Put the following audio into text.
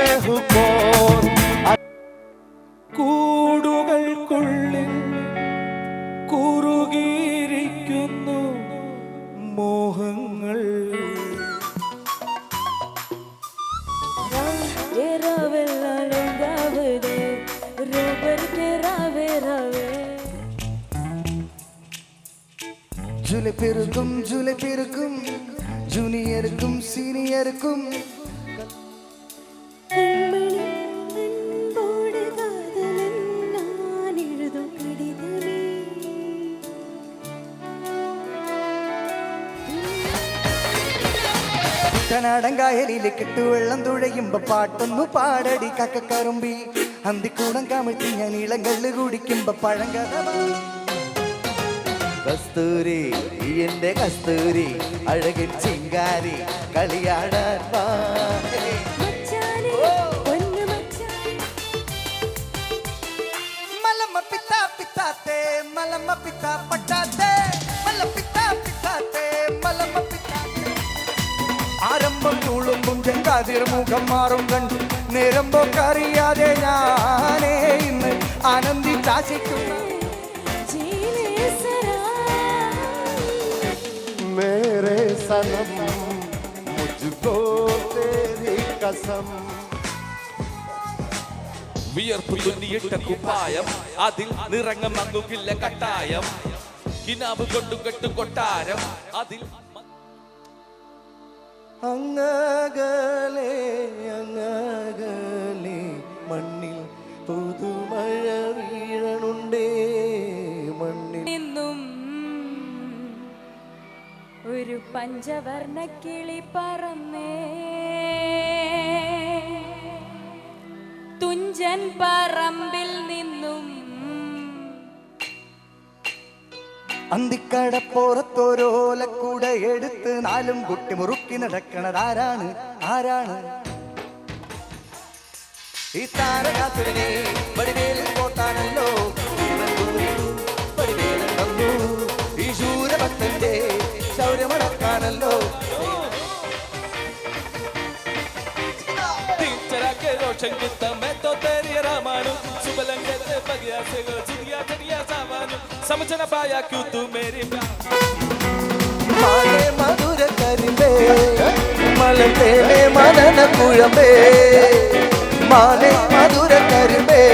ബഹുപോർ കൂടുകൾക്കുള്ളിൽ കുറുകിയിരിക്കുന്നു മോഹങ്ങൾ. ജുലൈ പെരുക്കും ജുലൈ പെരുക്കും ജൂനിയർക്കും സീനിയർക്കും കുട്ടനാടങ്കായലിൽ കെട്ടുവെള്ളം തുഴയുമ്പോ പാട്ടൊന്നു പാടടി കക്കക്കറുമ്പി. അന്തിക്കൂടം കമിഴ്ത്തി ഞാൻ ഇളം കള്ള് കുടിക്കുമ്പോ പഴങ്കഥ കസ്തൂരി ഈ എന്റെ കസ്തൂരി അഴകിൻ ചിങ്കാരി കളിയാടാൻ വാ. മച്ചാനെ. മലമ്മ പിത്ത പിത്താത്തേ മലമ്മ പിത്ത പട്ടാത്തേ. ചെങ്കാതിർ മുഖം മാറും കണ്ടു. നേരം ഞാനേ ഇന്ന് ആനന്ദിച്ചാശിക്കുന്നു വിയർപ്പ് തുന്നിയിട്ട കുപ്പായം അതിൽ നിറങ്ങം മങ്ങുകില്ല കട്ടായം. കിനാവ് കൊണ്ടുകെട്ടു കൊട്ടാരം അതിൽ അങ്ങകലെ അങ്ങകലെ മണ്ണിൽ പുതുമഴ വീഴണുണ്ടേ മണ്ണിൽ നിന്നും ഒരു പഞ്ചവർണ കിളി പറന്നേ. തുഞ്ചൻ പറമ്പിൽ അന്തിക്കടപ്പുറത്തോരോലക്കൂട എടുത്ത് നാലും കുട്ടി മുറുക്കി നടക്കണത് ആരാണ്? ആരാണ്? ഈ താരകാസുരനെ വടിവേലിൽ പോത്താണല്ലോ. ഈ ശൂരഭക്തന്റെ ശൗര്യമടക്കാണല്ലോ bagya se go समझ ना पाया क्यों तू मेरी माने मधुर करबे मलते ने मनन कुळबे माले मधुर करबे